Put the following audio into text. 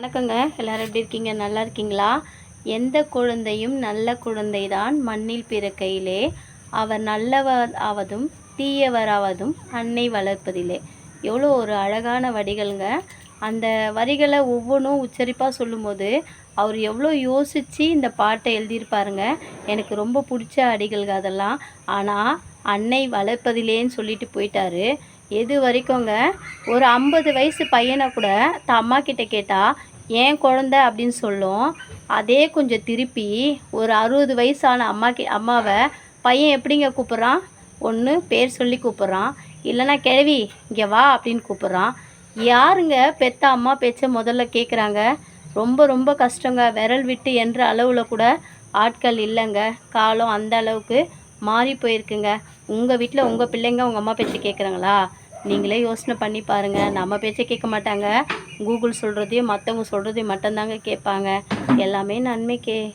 வணக்கங்க. எல்லாரும் எப்படி இருக்கீங்க? நல்லா இருக்கீங்களா? எந்த குழந்தையும் நல்ல குழந்தைதான் மண்ணில் பிறக்கையிலே. அவர் நல்லவராவதும் தீயவராவதும் அன்னை வளர்ப்பதிலே. எவ்வளோ ஒரு அழகான வரிகள்ங்க அந்த வரிகளை ஒவ்வொன்றும் உச்சரிப்பாக சொல்லும்போது அவர் எவ்வளோ யோசித்து இந்த பாட்டை எழுதியிருப்பாருங்க. எனக்கு ரொம்ப பிடிச்ச அடிகள்ங்க அதெல்லாம். ஆனால் அன்னை வளர்ப்பதிலேன்னு சொல்லிட்டு போயிட்டாரு. எது வரைக்குங்க ஒரு ஐம்பது வயசு பையனை கூட த அம்மா கிட்ட கேட்டால் ஏன் குழந்த? அப்படின்னு சொல்லும். அதே கொஞ்சம் திருப்பி ஒரு அறுபது வயசான அம்மா கி அம்மாவை பையன் எப்படிங்க கூப்பிட்றான்? ஒன்று பேர் சொல்லி கூப்பிட்றான். இல்லைன்னா கிழவி இங்கே வா அப்படின்னு கூப்பிட்றான். யாருங்க பெத்த அம்மா பேச்சை முதல்ல கேட்குறாங்க ரொம்ப ரொம்ப கஷ்டங்க. விரல் விட்டு என்ற அளவில் கூட ஆட்கள் இல்லைங்க. காலம் அந்த அளவுக்கு மாறி போயிருக்குங்க. உங்கள் வீட்டில் உங்கள் பிள்ளைங்க உங்கள் அம்மா பேச்சை கேட்குறாங்களா நீங்களே யோசனை பண்ணி பாருங்கள் நம்ம பேச்சை கேட்க மாட்டாங்க. கூகுள் சொல்கிறதையும் மற்றவங்க சொல்கிறதையும் மட்டும்தாங்க கேட்பாங்க. எல்லாமே நன்மைக்கே.